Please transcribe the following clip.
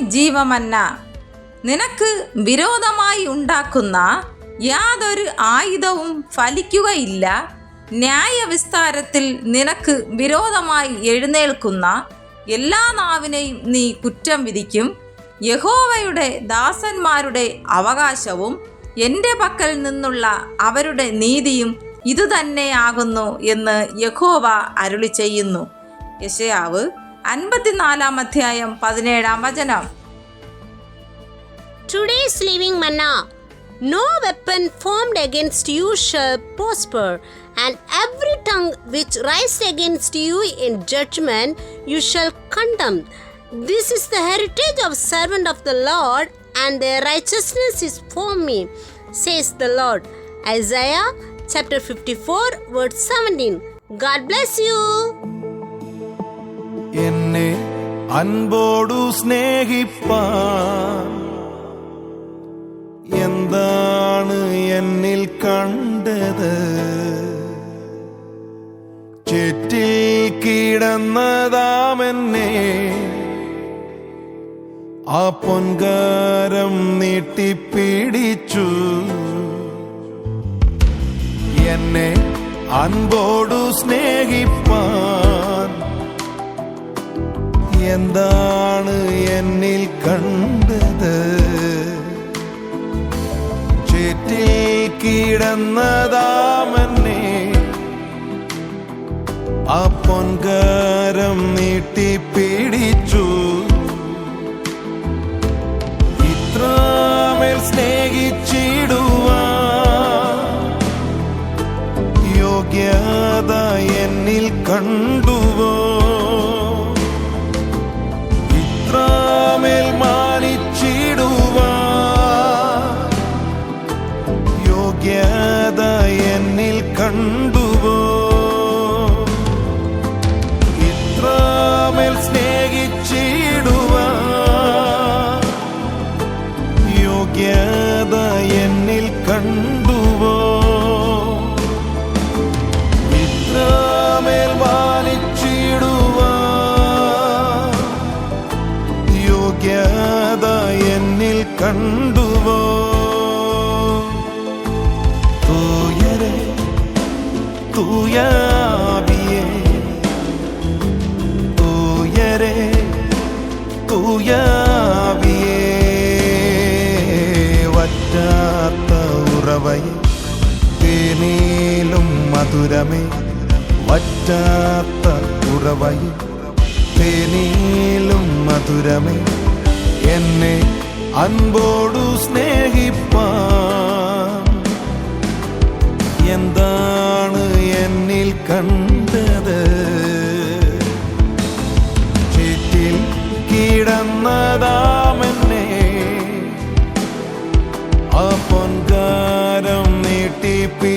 ജീവമന്ന. നിനക്ക് വിരോധമായി ഉണ്ടാക്കുന്ന യാതൊരു ആയുധവും ഫലിക്കുകയില്ല. ന്യായവിസ്താരത്തിൽ നിനക്ക് വിരോധമായി എഴുന്നേൽക്കുന്ന എല്ലാ നാവിനെയും നീ കുറ്റം വിധിക്കും. യഹോവയുടെ ദാസന്മാരുടെ അവകാശവും എന്റെ പക്കൽ നിന്നുള്ള അവരുടെ നീതിയും ഇതുതന്നെയാകുന്നു എന്ന് യഹോവ അരുളി ചെയ്യുന്നു യശയാവ് അൻപത്തിനാലാം അധ്യായം പതിനേഴാം വചനം Today's living manna. No weapon formed against you shall prosper, and every tongue which rises against you in judgment you shall condemn. This is the heritage of servant of the Lord, and their righteousness is for me, says the Lord. Isaiah chapter 54, verse 17. God bless you. എന്നെ അൻപോടു സ്നേഹിപ്പാൻ എന്താണ് എന്നിൽ കണ്ടത്? ചുറ്റിൽ കിടന്നതാമെന്നെ ആ പൊൻകാരം നീട്ടിപ്പിടിച്ചു. എന്നെ അൻപോടു സ്നേഹിപ്പാൻ എന്താണ് എന്നിൽ കണ്ടത്? ചേറ്റിൽ കിടന്നതാമെന്നെ. ആ പൊൻകാരം നീട്ടിപ്പിടിച്ചു. ഇത്രമേൽ സ്നേഹിച്ചിടുവാ. യോഗ്യത എന്നിൽ കണ്ടുവോ? കണ്ടുവോ? തൂയരെ തൂയാവിയെ. തൂയരെ തൂയാവിയെ. വറ്റാത്ത ഉറവയെ തേനീലും മധുരമേ. വറ്റാത്ത ഉറവയെ തേനീലും മധുരമേ. എന്നെ അൻപോടു സ്നേഹിപ്പാൻ. എന്താണ് എന്നിൽ കണ്ടത്? ചേറ്റിൽ കിടന്നതാമെന്നെ. ആ പൊൻകാരം നീട്ടിപ്പി